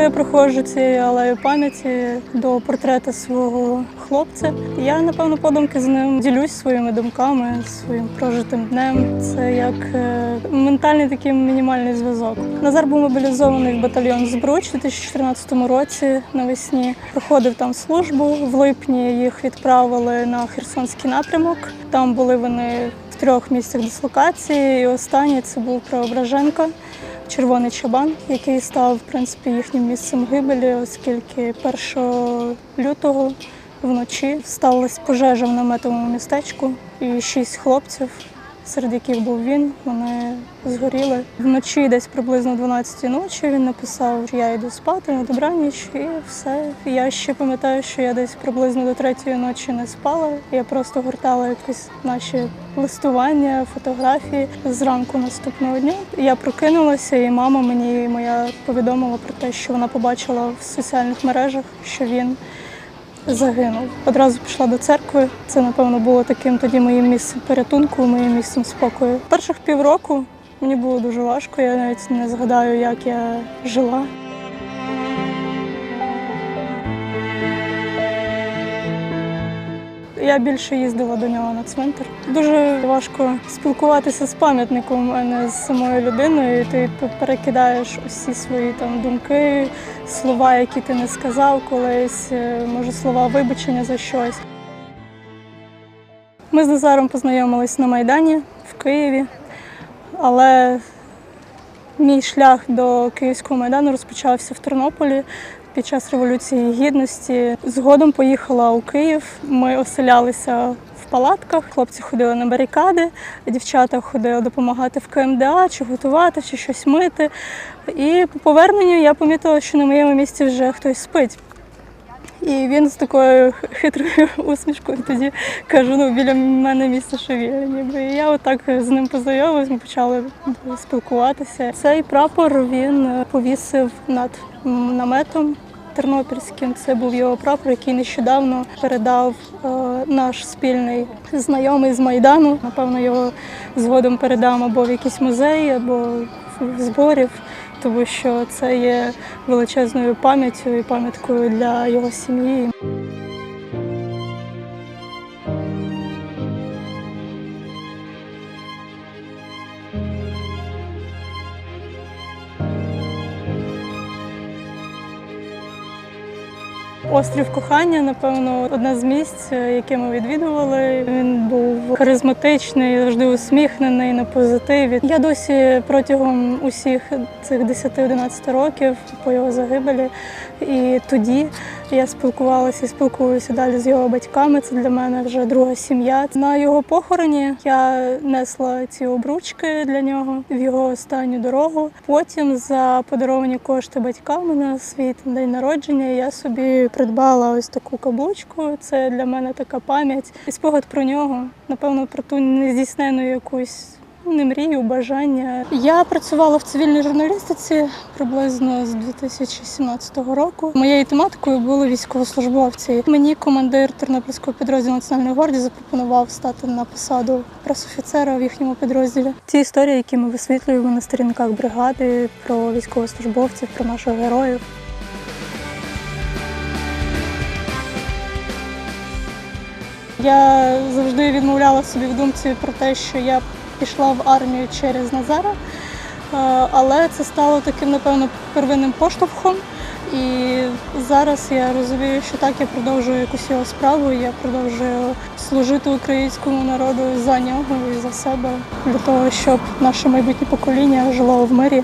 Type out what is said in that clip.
я проходжу цією алею пам'яті до портрета свого хлопця. Я, напевно, подумки з ним ділюсь своїми думками, своїм прожитим днем. Це як е, ментальний такий мінімальний зв'язок. Назар був мобілізований в батальйон Збруч у 2014 році навесні. Проходив там службу. В липні їх відправили на Херсонський напрямок. Там були вони в трьох місцях дислокації. І останній це був Преображенка. Червоний чабан, який став в принципі їхнім місцем гибелі, оскільки 1 лютого вночі сталася пожежа в наметовому містечку, і шість хлопців, серед яких був він, вони згоріли. Вночі, десь приблизно 12 ночі, він написав, що я йду спати на добраніч, і все. Я ще пам'ятаю, що я десь приблизно до третьої ночі не спала. Я просто гортала якісь наші листування, фотографії зранку наступного дня. Я прокинулася, і мама мені моя повідомила про те, що вона побачила в соціальних мережах, що він загинув. Одразу пішла до церкви. Це, напевно, було таким тоді моїм місцем порятунку, моїм місцем спокою. Перших півроку мені було дуже важко. Я навіть не згадаю, як я жила. Я більше їздила до нього на цвинтар. Дуже важко спілкуватися з пам'ятником, а не з самою людиною. Ти перекидаєш усі свої там думки, слова, які ти не сказав колись, е, може слова вибачення за щось. Ми з Назаром познайомились на Майдані в Києві, але мій шлях до Київського майдану розпочався в Тернополі під час Революції Гідності. Згодом поїхала у Київ. Ми оселялися в палатках. Хлопці ходили на барикади, дівчата ходили допомагати в КМДА, чи готувати, чи щось мити. І по поверненню я помітила, що на моєму місці вже хтось спить. І він з такою хитрою усмішкою тоді кажу, ну біля мене місце шові. Ніби І я отак з ним познайомилась, ми почали спілкуватися. Цей прапор він повісив над наметом тернопільським. Це був його прапор, який нещодавно передав е, наш спільний знайомий з Майдану. Напевно, його згодом передам або в якийсь музей, або в зборів тому що це є величезною пам'яттю і пам'яткою для його сім'ї. Острів кохання, напевно, одне з місць, яке ми відвідували. Він був харизматичний, завжди усміхнений на позитиві. Я досі протягом усіх цих 10-11 років по його загибелі. І тоді я спілкувалася і спілкуюся далі з його батьками. Це для мене вже друга сім'я. На його похороні я несла ці обручки для нього в його останню дорогу. Потім за подаровані кошти батьками на свій день народження я собі придбала ось таку каблучку. Це для мене така пам'ять і спогад про нього. Напевно, про ту нездійснену якусь. Не мрію, бажання. Я працювала в цивільній журналістиці приблизно з 2017 року. Моєю тематикою були військовослужбовці. Мені командир Тернопільського підрозділу Національної гвардії запропонував стати на посаду пресофіцера в їхньому підрозділі. Ті історії, які ми висвітлюємо на сторінках бригади, про військовослужбовців, про наших героїв. Я завжди відмовляла собі в думці про те, що я пішла в армію через Назара, Е, але це стало таким, напевно, первинним поштовхом. І зараз я розумію, що так я продовжую якусь його справу. Я продовжую служити українському народу за нього і за себе для того, щоб наше майбутнє покоління жило в мирі.